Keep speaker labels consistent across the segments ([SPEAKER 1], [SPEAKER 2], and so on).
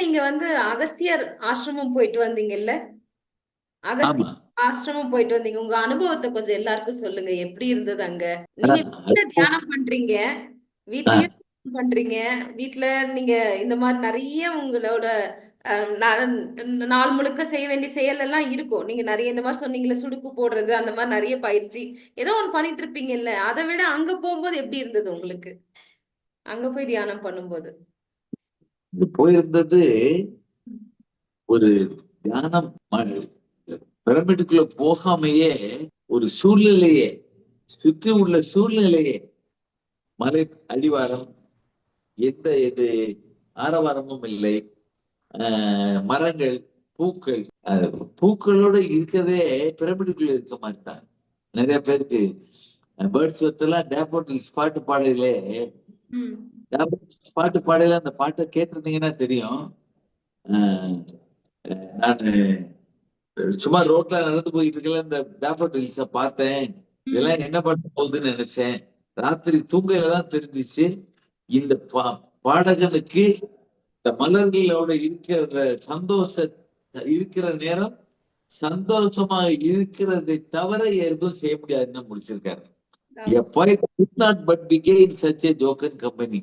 [SPEAKER 1] நீங்க வந்து அகஸ்தியர் ஆசிரமம் போயிட்டு வந்தீங்கல்ல? அகஸ்தியர் ஆசிரமம் போயிட்டு வந்தீங்க. உங்க அனுபவத்தை கொஞ்சம் எல்லாருக்கும் சொல்லுங்க. எப்படி இருந்தது அங்க? நீங்க தியானம் பண்றீங்க? வீட்லயும் பண்றீங்க? வீட்ல நீங்க இந்த மாதிரி நிறைய உங்களோட நாள் முழுக்க செய்ய வேண்டிய செயல் எல்லாம் இருக்கும். நீங்க நிறைய இந்த மாதிரி சொன்னீங்கல்ல சுடுக்கு போடுறது அந்த மாதிரி நிறைய பயிற்சி. ஏதோ ஒண்ணு பண்ணிட்டு இருப்பீங்கல்ல. அதை விட அங்க போகும்போது எப்படி இருந்தது உங்களுக்கு? அங்க போய் தியானம் பண்ணும்போது.
[SPEAKER 2] போயிருந்தது ஒரு தியானம் பிரமிடுக்குள்ள போகாமையே ஒரு சூழ்நிலையே சுற்றி உள்ள சூழ்நிலையே. மலை அடிவாரம் எந்த இது ஆரவாரமும் இல்லை. ஆஹ் மரங்கள் பூக்கள். பூக்களோட இருக்கதே பிரமிடுக்குள்ள இருக்க மாட்டாங்க. நிறைய பேருக்கு பேர்ட்ஸ் எல்லாம் டேப்போட்டில்ஸ் பாட்டு பாடலே பாட்டு பாடல அந்த பாட்டை கேட்டிருந்தீங்கன்னா தெரியும். நானு சும்மா ரோட்ல நடந்து போயிட்டு இருக்கல இந்த டேப்போட்டில்ஸ பார்த்தேன். இதெல்லாம் என்ன பண்ண போகுதுன்னு நினைச்சேன். ராத்திரி தூங்கையில தான் தெரிஞ்சிச்சு. இந்த பா பாடகனுக்கு இந்த மலர்களோட இருக்கிற சந்தோஷ இருக்கிற நேரம் சந்தோஷமா இருக்கிறதை தவிர எதுவும் செய்ய முடியாதுன்னு முடிச்சிருக்காரு. A poet could not but begin such a joken company.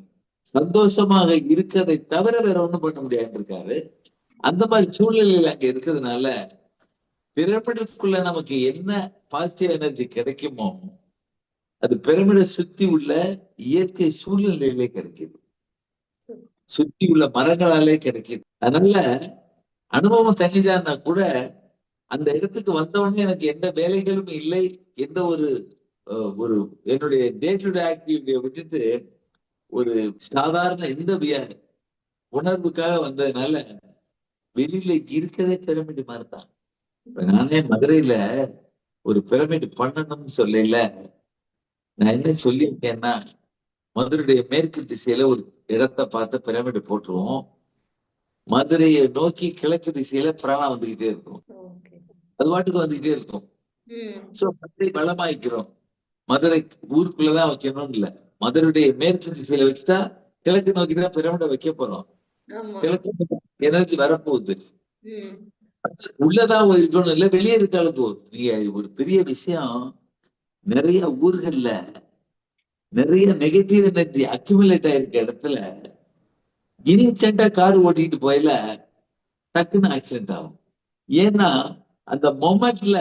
[SPEAKER 2] சந்தோஷமாக இருக்கிறதை தவிர வேற ஒண்ணும் பண்ண முடியாது இருக்காரு அந்த மாதிரி சூழ்நிலையில அங்க இருக்கிறதுனால பிரமிடுக்குள்ள நமக்கு என்ன பாசிட்டிவ் எனர்ஜி கிடைக்குமோ அது பிரமிடை சுத்தி உள்ள இயற்கை சூழ்நிலையிலே கிடைக்குது. சுத்தி உள்ள மரங்களாலே கிடைக்குது அதனால அனுபவம் தனிதான்னா கூட அந்த இடத்துக்கு வந்தவொடனே எனக்கு எந்த வேலைகளும் இல்லை எந்த ஒரு ஒரு என்னுடைய டே டு டே ஆக்டிவிட்டியை விட்டுட்டு ஒரு சாதாரண எந்த உணர்வுக்காக வந்ததுனால வெளியில இருக்கதே பிரமிடு மாதிரி தான். இப்ப நானே மதுரையில ஒரு பிரமிடு பண்ணணும்னு சொல்லல. நான் என்ன சொல்லியிருக்கேன்னா மதுரையுடைய மேற்கு திசையில ஒரு இடத்தை பார்த்து பிரமிடு போட்டுருவோம். மதுரையை நோக்கி கிழக்கு திசையில பிராணம் வந்துகிட்டே இருக்கும். அது பாட்டுக்கு வந்துகிட்டே இருக்கும். சோ மதுரை வளமாய்க்கிறோம். மதுரை ஊருக்குள்ளதான் வைக்கணும் இல்ல. மதுரையுடைய மேற்கு திசையில வச்சுட்டா கிழக்கு நோக்கி தான் பிரமிட வைக்க போறோம். கிழக்கு எனர்ஜி வரப்போகுது.
[SPEAKER 1] ம்.
[SPEAKER 2] உள்ளதா இருக்கணும் இல்ல வெளியே இருக்காளுக்கு நீங்க ஒரு பெரிய விஷயம் நிறைய ஊர்கள்ல நிறைய நெகட்டிவ் எனர்ஜி அக்யூமுலேட் ஆயிருக்க இடத்துல இன்ஸ்டன்டா கார் ஓட்டிட்டு போயில டக்குன்னு ஆக்சிடென்ட் ஆகும். ஏன்னா அந்த மொமெண்ட்ல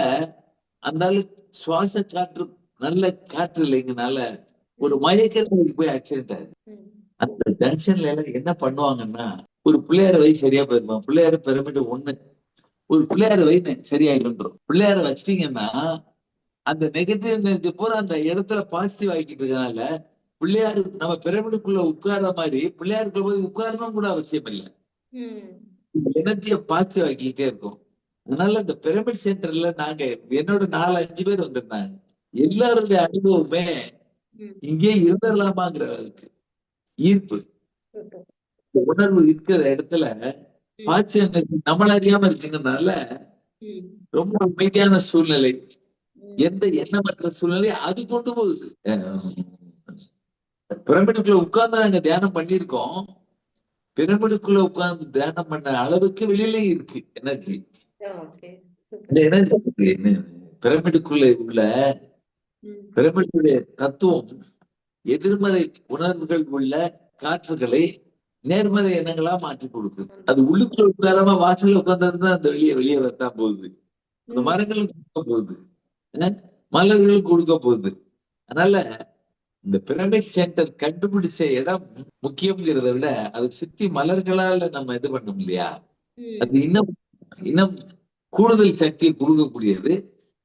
[SPEAKER 2] அந்த சுவாச காற்று நல்ல காற்று இல்லைங்கனால ஒரு மயக்கத்துக்கு போய் ஆக்சிடென்ட் ஆகுது அந்த ஜங்ஷன்ல எல்லாம் என்ன பண்ணுவாங்கன்னா ஒரு பிள்ளையார வை சரியா போயிருப்பான் பிள்ளையார பிரமிடு ஒண்ணு. ஒரு பிள்ளையார வை சரியாயிடும் பிள்ளையார வச்சிட்டீங்கன்னா அந்த நெகட்டிவ் எனர்ஜி பூரா அந்த இடத்துல பாசிட்டிவ் ஆக்கிட்டு இருக்கனால பிள்ளையார் நம்ம பிரமிடுக்குள்ள உட்கார்ற மாதிரி பிள்ளையாருக்குள்ள போய் உட்காரணும் கூட அவசியம் இல்லை. எனர்ஜியை பாசிட்டிவ் ஆக்கிட்டே இருக்கும். அதனால இந்த பிரமிட் சென்டர்ல நாங்க என்னோட நாலு அஞ்சு பேர் வந்திருந்தாங்க. எல்லாருடைய அனுபவமே இங்கே இருந்துடலாமாங்கிற அளவுக்கு ஈர்ப்பு. உணர்வு இருக்கிற இடத்துல எனர்ஜி நம்மள அறியாம இருக்குங்கனால
[SPEAKER 1] ம்.
[SPEAKER 2] ரொம்ப அமைதியான சூழ்நிலை எந்த எண்ணமற்ற சூழ்நிலை அது கொண்டு போகுது. பிரமிடுக்குள்ள உட்கார்ந்து நாங்க தியானம் பண்ணியிருக்கோம். பிரமிடுக்குள்ள உட்கார்ந்து தியானம் பண்ண அளவுக்கு வெளியிலயும் இருக்கு எனர்ஜி. இந்த எனர்ஜி பிரமிடுக்குள்ள உள்ள பிரமிடுடைய தத்துவம் எதிர்மறை உணர்வுகள் உள்ள காற்றுகளை நேர்மறை எண்ணங்களா மாற்றி கொடுக்குது. அது உள்ளுக்குள்ள உட்காராம வாசல்ல உட்கார்ந்தா அந்த வெளியே வெளியே வரத்தான் போகுது. அந்த மரங்களுக்கு கொடுக்க போகுது. மலர்களுக்கு கொடுக்க போகுது. அதனால இந்த பிரமிட் சென்டர் கண்டுபிடிச்ச இடம் முக்கியம்ங்கிறத விட அதை சுத்தி மலர்களால நம்ம இது பண்ணோம் இல்லையா? அது இன்னும் இன்னும் கூடுதல் சக்தியை கொடுக்கக்கூடியது.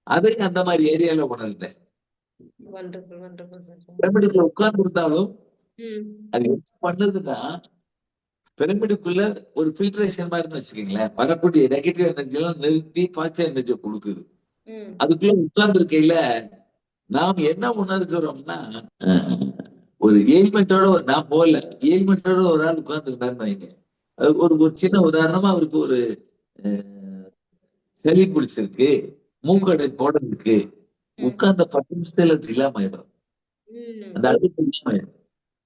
[SPEAKER 2] அதை அந்த மாதிரி ஏரியால உணர்ந்தேன். பிரமிடுக்குள்ள உட்கார்ந்து இருந்தாலும் அது என்ன பண்ணுதுன்னா பிரமிடுக்குள்ள ஒரு ஃபில்ட்ரேஷன் மாதிரி வச்சுக்கீங்களேன். வரக்கூடிய நெகட்டிவ் எனர்ஜி எல்லாம் நிறுத்தி பாசிட்டிவ் எனர்ஜியை கொடுக்குது. அதுக்குள்ள உட்கார்ந்து இருக்கையில நாம் என்ன உணர்கிறோம்னா ஒரு எயில்மெண்டோட நான் போகல. எயில்மெண்டோட ஒரு ஆள் உட்கார்ந்து இருந்தாருன்னு ஒரு ஒரு சின்ன உதாரணமா அவருக்கு ஒரு சளி பிடிச்சிருக்கு மூக்கடை போட இருக்கு. உட்கார்ந்த பத்து நிமிஷத்துல இல்லாம ஆயிடும். அந்த அழுத்தம் இல்லாம ஆயிடும்.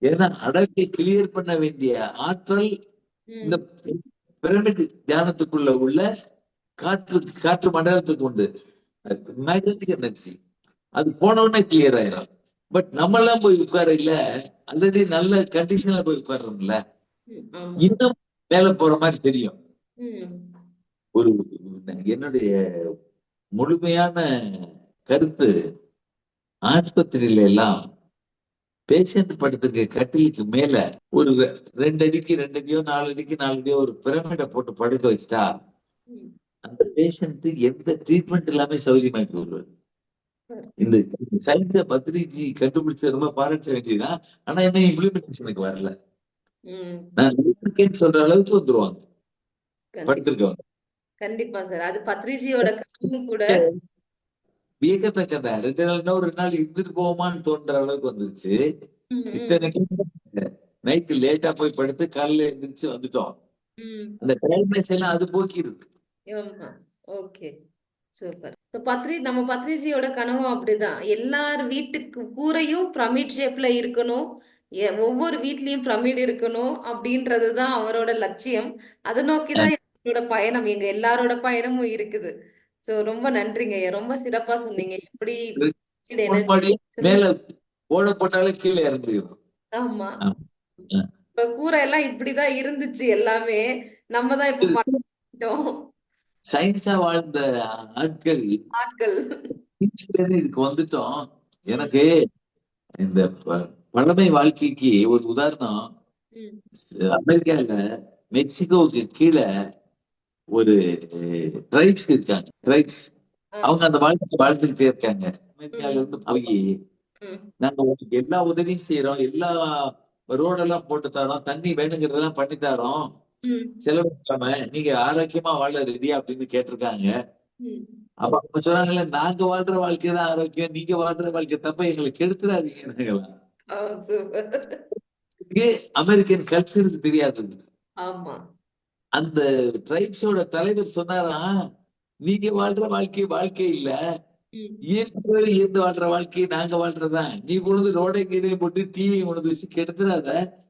[SPEAKER 2] ஏன்னா அடக்கை கிளியர் பண்ண வேண்டிய ஆற்றல் இந்த பிரமிட் தியானத்துக்குள்ள உள்ள காற்று காற்று மண்டலத்துக்கு உண்டு. மேக்னெட்டிக் எனர்ஜி அது போன உடனே கிளியர் ஆயிரும். பட் நம்ம எல்லாம் போய் உட்கார இல்ல. ஆல்ரெடி நல்ல கண்டிஷன்ல போய் உட்கார்றோம்ல. இன்னும் மேல போற மாதிரி தெரியும். ஒரு என்னுடைய முழுமையான கருத்து ஆஸ்பத்திரியில எல்லாம் பேஷண்ட் படுத்துக்க கட்டிலுக்கு மேல ஒரு ரெண்டு அடிக்கு ரெண்டு அடியோ நாலு அடிக்கு நாலு அடியோ ஒரு பிரமிட போட்டு படுக்க வச்சுட்டா அந்த பேஷண்ட் எந்த ட்ரீட்மெண்ட் எல்லாமே சௌகரியமாக்கி வருவார்
[SPEAKER 1] சரி.
[SPEAKER 2] இந்த சயின்ஸ பத்ரிஜி கண்டுபிடிச்சது ரொம்ப பாராட்ட வேண்டியதுதான் ஆனா என்ன இம்ப்ளிமெண்டேஷனுக்கு வரல. நான் இருக்கேன்னு சொல்ற அளவுக்கு வந்துருவாங்க. படுத்திருக்கவங்க.
[SPEAKER 1] கண்டிப்பா சார். அது பத்ரிஜியோட கனவும் கூட
[SPEAKER 2] வியக்கத்தக்கதான் ரெண்டு நாள்னா ஒரு நாள் இருந்துட்டு போவோமான்னு தோன்ற அளவுக்கு வந்துருச்சு.
[SPEAKER 1] ம்
[SPEAKER 2] இத்தனைக்கும் நைட்டு லேட்டா போய் படுத்து காலையில எந்திரிச்சு வந்துட்டோம். அந்த டயர்ட்னஸ் எல்லாம் அது போக்கிருக்கு
[SPEAKER 1] ஓகே. சூப்பர். பத்ரி நம்ம பத்ரிஜியோட கனவும் அப்படிதான். எல்லார் வீட்டுக்கு கூரையும் பிரமிட் ஷேப்ல இருக்கணும். ஒவ்வொரு வீட்லயும் பிரமிட் இருக்கணும் அப்படின்றது தான் அவரோட லட்சியம். அதை நோக்கி தான் எங்களோட பயணம். எங்க எல்லாரோட பயணமும் இருக்குது. ஸோ ரொம்ப நன்றிங்க. ரொம்ப சிறப்பா சொன்னீங்க. எப்படி.
[SPEAKER 2] மேல ஓட போட்டாலே கீழே இறங்கிடும்
[SPEAKER 1] ஆமா. இப்ப கூரை எல்லாம் இப்படிதான் இருந்துச்சு எல்லாமே. நம்ம தான் இப்ப மாட்டிட்டோம்
[SPEAKER 2] சயின்ஸா வாழ்ந்த ஆட்கள்.
[SPEAKER 1] ஆட்கள்.
[SPEAKER 2] இதுக்கு வந்துட்டோம். எனக்கு இந்த பழமை வாழ்க்கைக்கு ஒரு உதாரணம். அமெரிக்கால மெக்சிகோவுக்கு கீழே ஒரு ட்ரைப்ஸ் இருக்காங்க. ட்ரைப்ஸ். அவங்க அந்த வாழ்க்கை வாழ்ந்துகிட்டே இருக்காங்க. அமெரிக்கால இருந்து போய்
[SPEAKER 1] ம்.
[SPEAKER 2] நாங்க உங்களுக்கு எல்லா உதவியும் செய்யறோம் எல்லா ரோடெல்லாம் போட்டு தரோம். தண்ணி வேணுங்கிறதெல்லாம் பண்ணி தரோம்.
[SPEAKER 1] ம்.
[SPEAKER 2] செலவழிக்காம நீங்க ஆரோக்கியமா வாழ ரெடியா அப்படின்னு கேட்டிருக்காங்க. அப்ப அவங்க சொன்னாங்கல்ல நாங்க வாழ்ற வாழ்க்கை தான் ஆரோக்கியம். நீங்க வாழ்ற வாழ்க்கை தப்ப எங்களுக்கு கெடுத்துடாதீங்க அமெரிக்கன் கல்ச்சருக்கு தெரியாது
[SPEAKER 1] ஆமா.
[SPEAKER 2] அந்த ட்ரைப்ஸோட தலைவர் சொன்னாராம் நீங்க வாழ்ற வாழ்க்கை வாழ்க்கை இல்ல. இயற்கையோட இயந்து வாழ்ற வாழ்க்கை நாங்க வாழ்றதுதான் நீ கொண்டு ரோடை கீழே போட்டு டிவி கொண்டு வச்சு கெடுத்துடாத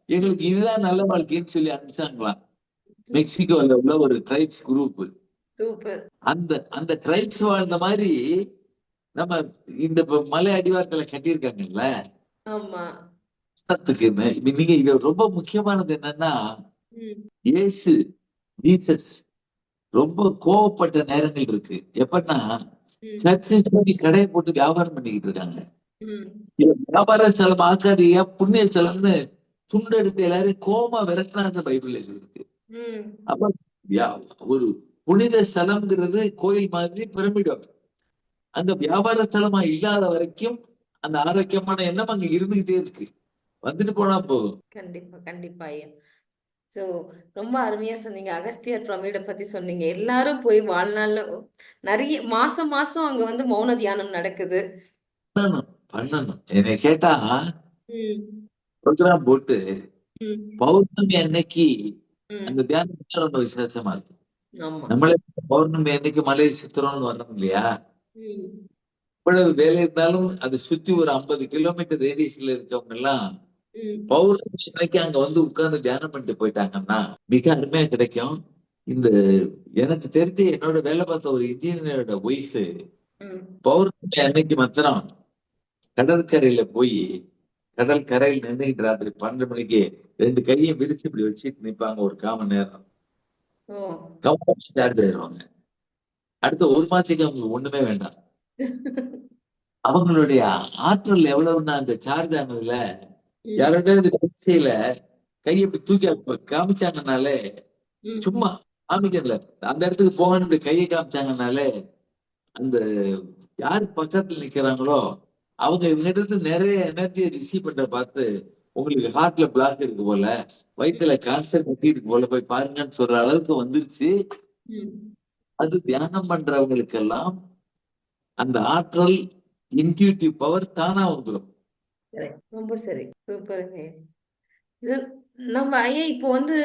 [SPEAKER 2] எங்களுக்கு இதுதான் நல்ல வாழ்க்கைன்னு சொல்லி அனுப்பிச்சாங்களாம் மெக்சிகோல உள்ள ஒரு ட்ரைப்ஸ் குரூப் அந்த அந்த ட்ரைப்ஸ் வாழ்ந்த மாதிரி நம்ம இந்த மலை அடிவாரத்துல கட்டியிருக்காங்கல்ல? நீங்க இது ரொம்ப முக்கியமானது என்னன்னா இயேசு ஜீசஸ் ரொம்ப கோவப்பட்ட நேரங்கள் இருக்கு. எப்பன்னா
[SPEAKER 1] ம்.
[SPEAKER 2] சர்ச்சை சுத்தி கடையை போட்டு வியாபாரம் பண்ணிக்கிட்டு இருக்காங்க. வியாபார ஸ்தலம் ஆக்காதீங்க புண்ணிய ஸ்தலம்னு துண்டு எடுத்து எல்லாரையும் கோமா விரட்டினாங்க பைபிள்ல இருக்கு அப்ப ஒரு புனித ஸ்தலம்ங்கிறது கோயில் மாதிரி பிரமிடம் அங்க வியாபார ஸ்தலமா இல்லாத வரைக்கும் அந்த ஆரோக்கியமான எண்ணம் அங்க இருந்துகிட்டே இருக்கு. வந்துட்டு போனா போதும்.
[SPEAKER 1] கண்டிப்பா கண்டிப்பா ஸோ ரொம்ப அருமையா சொன்னீங்க. அகஸ்தியர் பிரமிடை பத்தி சொன்னீங்க. எல்லாரும் போய் வாழ்நாள்ல நிறைய மாசம் மாசம் அங்க வந்து மௌன தியானம் நடக்குது.
[SPEAKER 2] பண்ணணும் என்னை கேட்டா ப்ரோக்ராம் போட்டு பௌர்ணமி அன்னைக்கு அந்த தியானம் ரொம்ப விசேஷமா இருக்கும் நம்மளே பௌர்ணமி அன்னைக்கு மலையை சுத்துறோம்னு வர்றோம் இல்லையா? இவ்வளவு வேலை இருந்தாலும் அது சுத்தி ஒரு ஐம்பது கிலோமீட்டர் ரேடியஸ்ல இருக்கவங்க எல்லாம் பௌர்ணமி அன்னைக்கு அங்க வந்து உட்கார்ந்து தியானம் பண்ணிட்டு போயிட்டாங்கன்னா மிக அருமையா கிடைக்கும். இந்த எனக்கு தெரிஞ்சு என்னோட வேலை பார்த்த ஒரு இன்ஜினியரோட ஒய்ஃப் பௌர்ணமி அன்னைக்கு மாத்திரம் கடற்கரையில போய் கடல் கரையில் நின்றுகிட்டு ராத்திரி பன்னெண்டு மணிக்கு ரெண்டு கையை விரிச்சு இப்படி வச்சுட்டு நிப்பாங்க ஒரு கால் மணி நேரம். சார்ஜ் ஆயிடுவாங்க அடுத்த ஒரு மாசத்துக்கு அவங்க ஒண்ணுமே வேண்டாம். அவங்களுடைய ஆற்றல் எவ்வளவுன்னா அந்த சார்ஜ் ஆனதுல யாரோட வரிசையில கையை இப்படி தூக்கி காமிச்சாங்கனாலே சும்மா காமிக்கல அந்த இடத்துக்கு போகணும் இப்படி கையை காமிச்சாங்கனாலே அந்த யார் பக்கத்துல நிக்கிறாங்களோ அவங்க இவங்க இருந்து நிறைய எனர்ஜியை ரிசீவ் பண்ற பார்த்து உங்களுக்கு ஹார்ட்ல பிளாக் இருக்கு போல வயிற்றுல கேன்சர் கட்டி இருக்கு போல போய் பாருங்கன்னு சொல்ற அளவுக்கு வந்துருச்சு. அது தியானம் பண்றவங்களுக்கெல்லாம் அந்த ஆற்றல் இன்டியூட்டிவ் பவர் தானா வந்துடும்.
[SPEAKER 1] ரொம்ப சரி. சூப்பருங்க. இது நம்ம ஐயா இப்போ வந்து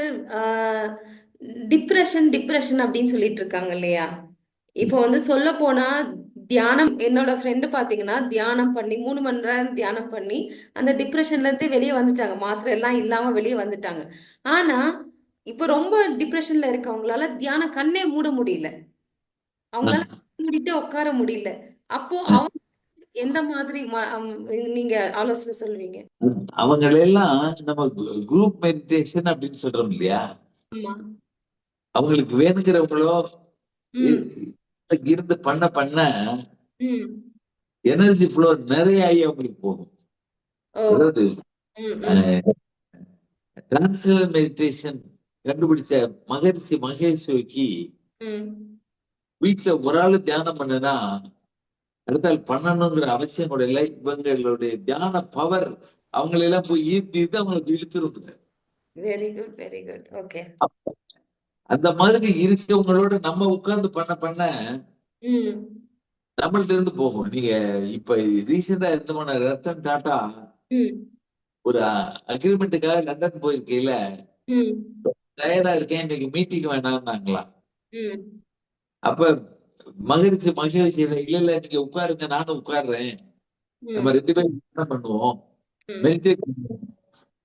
[SPEAKER 1] டிப்ரெஷன் டிப்ரெஷன் அப்படின்னு சொல்லிட்டு இருக்காங்க இல்லையா? இப்போ வந்து சொல்ல போனா தியானம் என்னோட ஃப்ரெண்டு பாத்தீங்கன்னா தியானம் பண்ணி மூணு மணி நேரம் தியானம் பண்ணி அந்த டிப்ரெஷன்ல இருந்து வெளியே வந்துட்டாங்க. மாத்திரை எல்லாம் இல்லாம வெளியே வந்துட்டாங்க. ஆனா இப்போ ரொம்ப டிப்ரெஷன்ல இருக்கவங்களால தியானம் கண்ணே மூட முடியல. அவங்களால மூடிட்டு உட்கார முடியல. அப்போ அவங்க எந்த மாதிரி நீங்க ஆலோசனை சொல்லுவீங்க
[SPEAKER 2] அவங்களெல்லாம் நம்ம குரூப் மெடிடேஷன் அப்படின்னு சொல்றோம் இல்லையா? அவங்களுக்கு வேணுங்கிறவங்களோ இருந்து பண்ண பண்ண எனர்ஜி ஃப்ளோ நிறைய ஆகி அவங்களுக்கு போகும். அதாவது டிரான்ஸ்லர் மெடிடேஷன் கண்டுபிடிச்ச மகரிஷி மகேஸ்வரிக்கு
[SPEAKER 1] ம்.
[SPEAKER 2] வீட்டுல ஒரு ஆளு தியானம் பண்ணுனா அடுத்த ஆள் பண்ணணுங்கிற அவசியம் கூட இல்லை. இவங்களுடைய தியான பவர் அவங்களெல்லாம் போய் ஈர்த்து ஈர்த்து அவங்களுக்கு இழுத்துருக்குது
[SPEAKER 1] very good very good okay
[SPEAKER 2] அந்த மாதிரி இருக்கவங்களோட நம்ம உட்கார்ந்து பண்ண பண்ண
[SPEAKER 1] ம்.
[SPEAKER 2] நம்மள்ட்ட இருந்து போகும். நீங்க இப்ப ரீசெண்டா இருந்தமான ரத்தன் டாடா
[SPEAKER 1] ம்.
[SPEAKER 2] ஒரு அக்ரிமெண்ட்டுக்காக லண்டன் போயிருக்கையில டயர்டா இருக்கேன் இன்னைக்கு மீட்டிங் வேணாம்னாங்களாம்
[SPEAKER 1] ம்.
[SPEAKER 2] அப்ப மகிழ்ச்சி மகிழ்ச்சி. இல்ல இல்ல நீங்க உட்காருங்க நானும் உட்கார்றேன். நம்ம ரெண்டு பேரும் என்ன பண்ணுவோம்? மெடிடேட்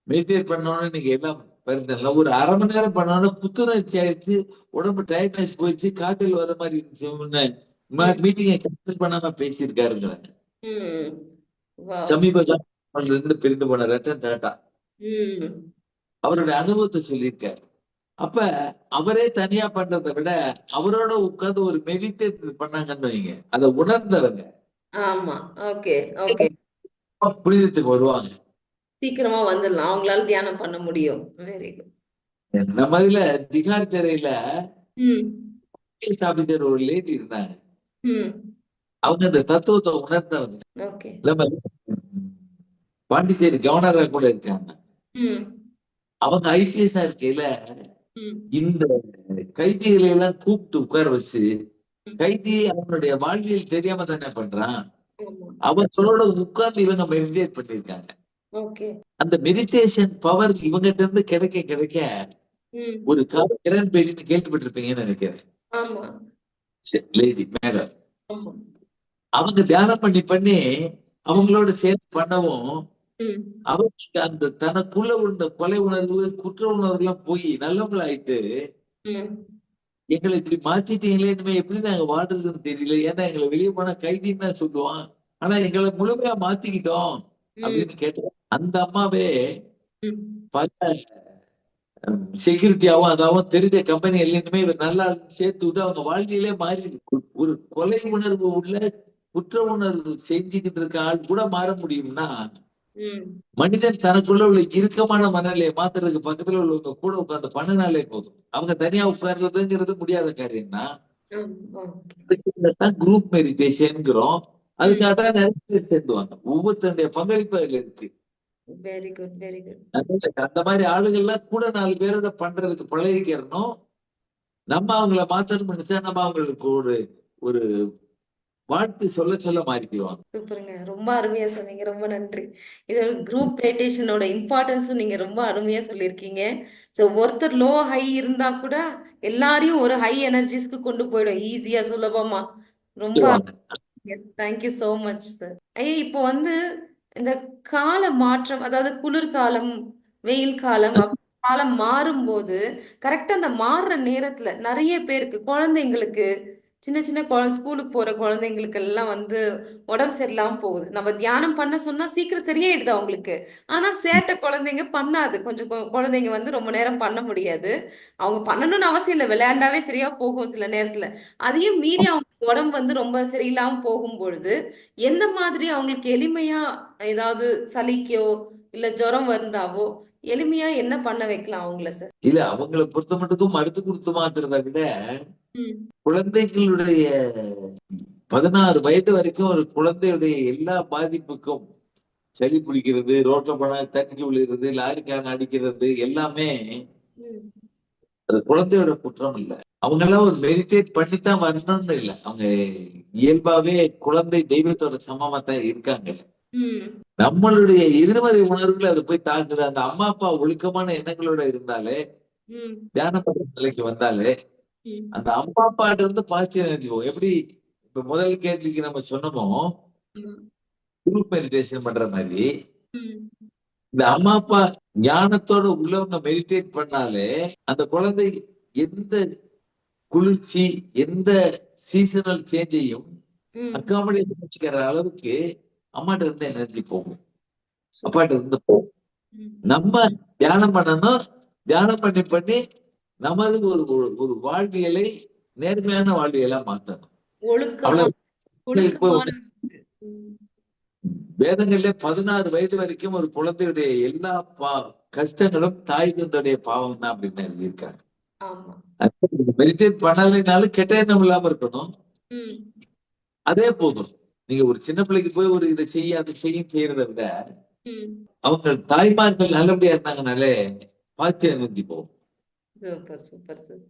[SPEAKER 2] மெடிடேட் பண்ணோன்னு நீங்க எல்லாம் வருதுல்ல ஒரு அரை மணி நேரம் பண்ணோன்னு புத்துணர்ச்சி ஆயிடுச்சு. உடம்பு டயர்ட்னஸ் போயிடுச்சு. காய்ச்சல் வர மாதிரி இருந்துச்சு. மீட்டிங்கை கேன்சல் பண்ணாம பேசியிருக்காருங்க
[SPEAKER 1] ம். வாவ்
[SPEAKER 2] சமீப காலத்துல இருந்து பிரிந்து போன ரத்தன் டாடா
[SPEAKER 1] ம்.
[SPEAKER 2] அவருடைய அனுபவத்தை சொல்லியிருக்காரு. அப்ப அவரே தனியா பண்றதை விட அவரோட உட்கார்ந்து ஒரு மெடிடேட் பண்ணாங்கன்னு வைங்க. அதை உணர்ந்தவங்க.
[SPEAKER 1] ஆமா. Okay okay.
[SPEAKER 2] புனிதத்துக்கு வருவாங்க.
[SPEAKER 1] சீக்கிரமா வந்துடலாம். அவங்களால தியானம் பண்ண முடியும். வெரி குட்
[SPEAKER 2] நம்ம இதுல திகார் திரையில ஒரு லேடி இருந்தாங்க. அவங்க அந்த தத்துவத்தை உணர்ந்தவங்க. பாண்டிச்சேரி கவர்னரா கூட இருக்காங்க. அவங்க ஐபிஎஸ் இருக்கையில இந்த கைதிகளை எல்லாம் கூப்பிட்டு உட்கார வச்சு கைதி அவனுடைய வாழ்வியல் தெரியாம தானே பண்றான்?
[SPEAKER 1] ஆமா.
[SPEAKER 2] அவங்களோட உட்கார்ந்து இவங்க மெடிடேட் பண்ணிருக்காங்க அந்த மெடிடேஷன் பவர் இவங்கிட்ட இருந்து கிடைக்க கிடைக்க ஒரு கால கிரண் பேடின்னு கேள்விப்பட்டிருப்பீங்கன்னு நினைக்கிறேன். லேடி மேடம் அவங்க தியானம் பண்ணி பண்ணி அவங்களோட சேர்த்து பண்ணவும்
[SPEAKER 1] ம்.
[SPEAKER 2] அவங்களுக்கு அந்த தனக்குள்ள உள்ள கொலை உணர்வு குற்ற உணர்வு எல்லாம் போய் நல்லவங்களாயிட்டு எங்களை இப்படி மாத்திட்டீங்களே இனிமே எப்படி நாங்க வாழ்றதுன்னு தெரியல. ஏன்னா எங்களை வெளியே போனா கைதின்னு தான் சொல்லுவான். ஆனா எங்களை முழுமையா மாத்திக்கிட்டோம் அப்படின்னு கேட்டோம் அந்த அம்மாவே பல செக்யூரிட்டியாவும் அதாவும் தெரிஞ்ச கம்பெனி எல்லாருமே இவர் நல்லா சேர்த்து விட்டு அவங்க வாழ்க்கையிலே மாறி ஒரு கொலை உணர்வு உள்ள குற்ற உணர்வு செஞ்சுக்கிட்டு இருக்க ஆள் கூட மாற முடியும்னா மனிதன் தனக்குள்ள உள்ள இறுக்கமான மனநிலையை மாத்துறதுக்கு பக்கத்துல உள்ளவங்க கூட உட்கார்ந்து பண்ணினாலே போதும். அவங்க தனியா உட்கார்றதுங்கிறது முடியாத காரியம்னா குரூப் மெடிடேஷன்ங்கிறோம் அதுக்காக தான் நிறைய பேர் சேர்ந்துவாங்க. ஒவ்வொருத்தருடைய பங்களிப்பு அதுல இருக்கு.
[SPEAKER 1] வெரி குட் வெரி குட்
[SPEAKER 2] அதனால அந்த மாதிரி ஆளுகள்லாம் கூட நாலு பேரோட பண்றதுக்கு பழகிக்கிறணும் நம்ம அவங்கள மாத்தணும் நினைச்சா நம்ம அவங்களுக்கு ஒரு ஒரு வாழ்த்து சொல்ல சொல்ல மாறிக்குவாங்க
[SPEAKER 1] சூப்பருங்க. ரொம்ப அருமையா சொன்னீங்க. ரொம்ப நன்றி. இதோட குரூப் மெடிடேஷனோட இம்பார்ட்டன்ஸும் நீங்க ரொம்ப அருமையா சொல்லியிருக்கீங்க. ஸோ ஒருத்தர் லோ ஹை இருந்தா கூட எல்லாரையும் ஒரு ஹை எனர்ஜிஸ்க்கு கொண்டு போயிடும். ஈஸியா சுலபமா. ரொம்ப தேங்க்யூ ஸோ மச் சார் ஐயா இப்போ வந்து இந்த கால மாற்றம் அதாவது குளிர்காலம் வெயில் காலம் காலம் மாறும்போது கரெக்டா அந்த மாறுற நேரத்துல நிறைய பேருக்கு குழந்தைங்களுக்கு சின்ன சின்ன குழந்தை ஸ்கூலுக்கு போகிற குழந்தைங்களுக்கு எல்லாம் வந்து உடம்பு சரியில்லாமல் போகுது. நம்ம தியானம் பண்ண சொன்னால் சீக்கிரம் சரியாயிடுது அவங்களுக்கு. ஆனால் சேட்டை குழந்தைங்க பண்ணாது. கொஞ்சம் கொ- குழந்தைங்க வந்து ரொம்ப நேரம் பண்ண முடியாது. அவங்க பண்ணணும்னு அவசியம் இல்லை. விளையாண்டாவே சரியா போகும் சில நேரத்தில். அதையும் மீறி அவங்க உடம்பு வந்து ரொம்ப சரியில்லாமல் போகும் பொழுது எந்த மாதிரி அவங்களுக்கு எளிமையாக ஏதாவது சளிக்கோ இல்லை ஜுரம் வந்தாவோ எளிமையா என்ன பண்ண வைக்கலாம் அவங்கள சார்
[SPEAKER 2] இல்ல அவங்கள பொறுத்த மட்டுக்கும் மருந்து கொடுத்து மாத்துறதை விட குழந்தைகளுடைய பதினாறு வயது வரைக்கும் ஒரு குழந்தையுடைய எல்லா பாதிப்புக்கும் சளி பிடிக்கிறது ரோட்ல போனா தண்ணி விழுகிறது லாரிக்காரன் அடிக்கிறது எல்லாமே அது குழந்தையோட குற்றம் இல்ல. அவங்க எல்லாம் ஒரு மெடிடேட் பண்ணித்தான் வரணும்னு இல்ல. அவங்க இயல்பாவே குழந்தை தெய்வத்தோட சமமா தான் இருக்காங்க. நம்மளுடைய எதிர்மறை உணர்வுகள் அது போய் தாக்குது அந்த அம்மா அப்பா ஒழுக்கமான எண்ணங்களோட இருந்தாலே தியான நிலைக்கு வந்தாலே அந்த அம்மா அப்பாட்ட இருந்து பாசிட்டிவ் எனர்ஜி எப்படி இப்ப முதல் கேள்விக்கு நம்ம சொன்னோமோ குரூப் மெடிடேஷன் பண்ற மாதிரி இந்த அம்மா அப்பா ஞானத்தோட உள்ளவங்க மெடிடேட் பண்ணாலே அந்த குழந்தை எந்த குளிர்ச்சி எந்த சீசனல் சேஞ்சையும் அக்காமடேட் வச்சுக்கிற அளவுக்கு அம்மாட்ட இருந்து எனர்ஜி போகும். அப்பாட்ட இருந்து போகும். நம்ம தியானம் பண்ணணும். தியானம் பண்ணி பண்ணி நமது ஒரு ஒரு- வாழ்வியலை நேர்மையான வாழ்வியலா மாத்தணும். வேதங்கள்ல பதினாறு வயது வரைக்கும் ஒரு குழந்தையுடைய எல்லா பா கஷ்டங்களும் தாய் தந்தையுடைய பாவம் தான் அப்படின்னு எழுதியிருக்காங்க மெடிடேட் பண்ணலைனாலும் கெட்ட எண்ணம் இல்லாம இருக்கணும். அதே போதும். நீங்க ஒரு சின்ன பிள்ளைக்கு போய் ஒரு இதை செய்ய அதை செய்ய செய்யறதை விட. அவங்க தாய்மார்கள் நல்லபடியா இருந்தாங்கனாலே எனர்ஜி போகும்.
[SPEAKER 1] சூப்பர் சூப்பர் சார்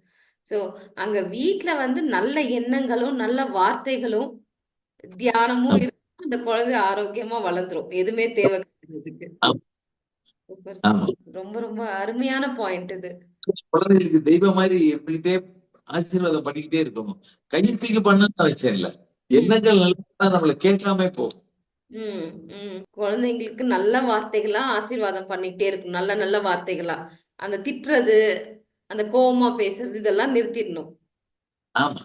[SPEAKER 1] ஸோ அங்க வீட்ல வந்து நல்ல எண்ணங்களும் நல்ல வார்த்தைகளும் தியானமும் இருக்கு அந்த குழந்தை ஆரோக்கியமா வளர்ந்துரும். எதுவுமே தேவை ரொம்ப ரொம்ப அருமையான பாயிண்ட் இது.
[SPEAKER 2] குழந்தைகளுக்கு தெய்வம் மாதிரி இருந்துகிட்டே ஆசீர்வாதம் பண்ணிக்கிட்டே இருக்கணும். கையெழுத்துக்கு பண்ணணும்னு அவசியம் இல்ல. எண்ணங்கள் நல்லா நம்மள கேட்காம போகும்.
[SPEAKER 1] குழந்தைங்களுக்கு நல்ல வார்த்தைகளா ஆசீர்வாதம் பண்ணிக்கிட்டே இருக்கும் நல்ல நல்ல வார்த்தைகளா. அந்த திட்டுறது அந்த கோவமா பேசுறது இதெல்லாம் நிறுத்திடணும்.
[SPEAKER 2] ஆமா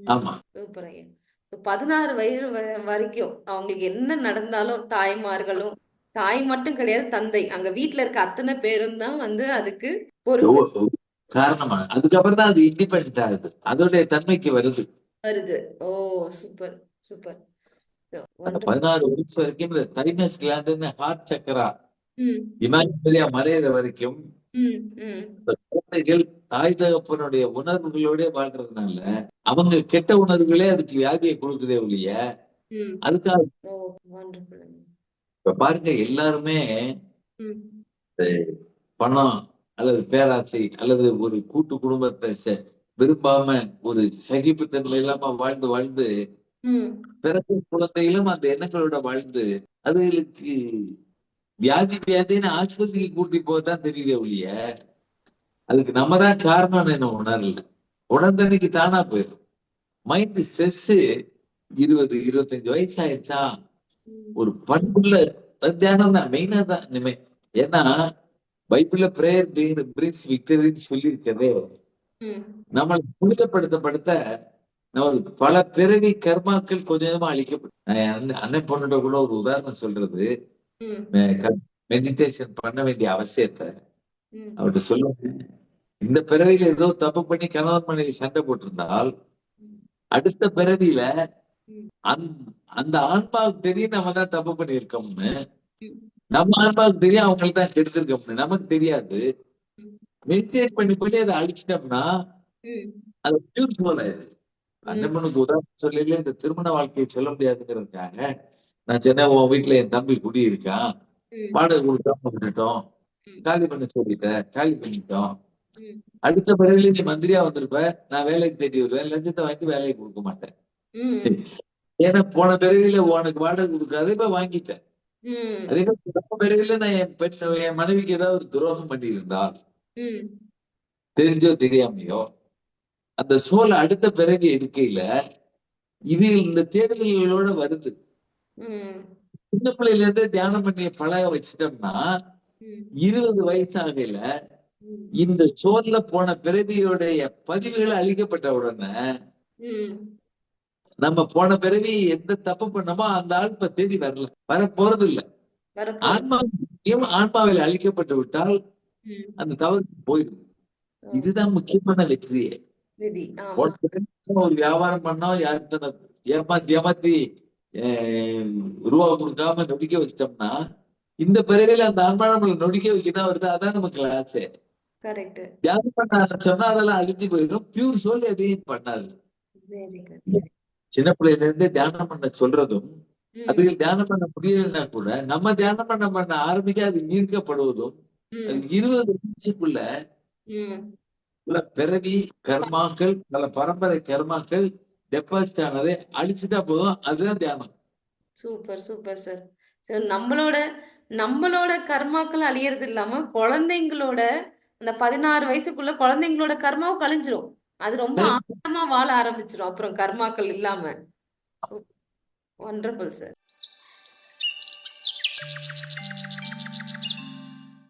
[SPEAKER 2] ஆமா.
[SPEAKER 1] சூப்பர் ஐயா. பதினாறு வயது வரைக்கும் அவங்களுக்கு என்ன நடந்தாலும் தாய்மார்களும் தாய் மட்டும் கிடையாது தந்தை. அங்க வீட்ல இருக்க அத்தனை பேரும் தான் வந்து அதுக்கு
[SPEAKER 2] ஓ, காரணமா? அதுக்கப்புறம் தான் அது இண்டிபெண்ட் ஆகுது. அதோடைய தன்மைக்கு வருது.
[SPEAKER 1] வருது. ஓ சூப்பர் சூப்பர்
[SPEAKER 2] பதினாறு வயசு வரைக்கும் இந்த தைமஸ் கிளாண்டுன்னு ஹார்ட் சக்கரா இமேஜினரியா மறையிற வரைக்கும் குழந்தைகள் தாய் தகப்பனுடைய உணர்வுகளோட வாழ்றதுனால அவங்க கெட்ட உணர்வுகளே அதுக்கு வியாதியை கொடுக்குதே ஒழிய அதுக்காக இப்ப பாருங்க எல்லாருமே பணம் அல்லது பேராசை அல்லது ஒரு கூட்டு குடும்பத்தை விரும்பாம ஒரு சகிப்புத்தன்மை இல்லாம வாழ்ந்து வாழ்ந்து
[SPEAKER 1] ம்.
[SPEAKER 2] பிறகு குழந்தைகளும் அந்த எண்ணங்களோட வாழ்ந்து அதுகளுக்கு வியாதி வியாதின்னு ஆஸ்பத்திரிக்கு கூட்டி போதான் தெரியுதே ஒழிய அதுக்கு நம்ம தான் காரணம் என்ன உணரல. உணர்ந்தன்னைக்கு தானா போயிடும். மைண்ட் ஸ்ட்ரெஸ் இருபது இருபத்தஞ்சு வயசு ஆயிடுச்சா ஒரு பண்புள்ள தியானம் தான் மெயினா தான் இனிமே. ஏன்னா பைபிள்ல பிரேயர் பிரிங்ஸ் விக்டரின்னு சொல்லி இருக்கதே
[SPEAKER 1] ம்
[SPEAKER 2] நம்மளை புனிதப்படுத்தப்படுத்த நம்மளுக்கு பல பிறவி கர்மாக்கள் கொஞ்சம் கொஞ்சமா அழிக்கப்படும். அண்ணன் பொண்ணுட கூட ஒரு உதாரணம் சொல்றது. மெடிடேஷன் பண்ண வேண்டிய அவசியத்தை அவர்கிட்ட சொல்லுங்க. இந்த பிறவியில ஏதோ தப்பு பண்ணி கணவன் மனைவி சண்டை போட்டிருந்தால் அடுத்த பிறவியில. அந்த ஆன்மாவுக்கு தெரியும் நம்ம தான் தப்பு பண்ணியிருக்கோம்னு. நம்ம ஆன்மாவுக்கு தெரியும் அவங்களுக்கு தான் கெடுத்திருக்கோம்னு. நமக்கு தெரியாது. மெடிடேட் பண்ணி பண்ணி அதை அழிச்சிட்டோம்னா அது பியூர் சோல் ஆயிடுது. அண்ணனுக்கு உதாரணம் சொல்லல இந்த திருமண வாழ்க்கையை சொல்ல முடியாதுங்கிறதுக்காக நான் சொன்னேன் உன் வீட்டுல என் தம்பி குடி இருக்கான். வாடகை கொடுக்காம விட்டுட்டோம்
[SPEAKER 1] ம்.
[SPEAKER 2] காலி பண்ண சொல்லிட்டேன் காலி பண்ணிட்டோம். அடுத்த பிறவில நீ மந்திரியா வந்திருப்ப நான் வேலைக்கு தேடி வருவேன். லஞ்சத்தை வாங்கி வேலையை கொடுக்க மாட்டேன். ஏன்னா போன பிறவில உனக்கு வாடகை கொடுக்காத இப்ப வாங்கிட்டேன் அதே மாதிரி பிறவில நான் என் பெண் என் மனைவிக்கு ஏதாவது ஒரு துரோகம் பண்ணியிருந்தா
[SPEAKER 1] ம்
[SPEAKER 2] தெரிஞ்சோ தெரியாமையோ அந்த சோலை அடுத்த பிறவி எடுக்கையில இது இந்த தேடுதல்களோட வருது. சின்ன பிள்ளையில இருந்தே தியானம் பண்ணி பழக வச்சிட்டோம்னா இருபது வயசு ஆகையில
[SPEAKER 1] ம்.
[SPEAKER 2] இந்த சோல்ல போன பிறவியோடைய பதிவுகள் அழிக்கப்பட்ட உடனே நம்ம போன பிறவி எந்த தப்பு பண்ணமோ அந்த ஆள் இப்ப தேடி வரல. வர போறது இல்ல ஆன்மா ஆன்மாவில் அழிக்கப்பட்டு விட்டால் அந்த தவறு போயிடுது இதுதான் முக்கியமான வெற்றியே. ஒரு வியாபாரம் பண்ணோம் யாருக்கு ஏமாத்தி ஏமாத்தி ரூபா கொடுக்காம நொடிக்க வச்சிட்டோம்னா இந்த பிறவில அந்த ஆன்மா நம்மளை நொடிக்க வைக்கதான் வருது? அதான் நமக்கு
[SPEAKER 1] கரெக்ட்.
[SPEAKER 2] தியானம் பண்ண ஆரம்பிச்சோம்னா அதெல்லாம் அழிஞ்சு போயிடும். பியூர் சோல் எதையும் பண்ணாது. சின்ன பிள்ளையில இருந்தே தியானம் பண்ண சொல்றதும்
[SPEAKER 1] ம்.
[SPEAKER 2] அது தியானம் பண்ண முடியலன்னா கூட நம்ம தியானம் பண்ண பண்ண ஆரம்பிக்க அது ஈர்க்கப்படுவதும் இருபது பல பிறவி கர்மாக்கள் பல பரம்பரை கர்மாக்கள் டெபாசிட் ஆனதை அழிச்சுட்டா போதும். அதுதான் தியானம்.
[SPEAKER 1] Super super sir. நம்மளோட நம்மளோட கர்மாக்கள் அழியறது இல்லாம குழந்தைங்களோட அந்த பதினாறு வயசுக்குள்ள குழந்தைங்களோட கர்மாவும் கழிஞ்சிரும். அது ரொம்ப ஆழமா வாழ ஆரம்பிச்சிரும். அப்புறம் கர்மாக்கள் இல்லாம. Wonderful sir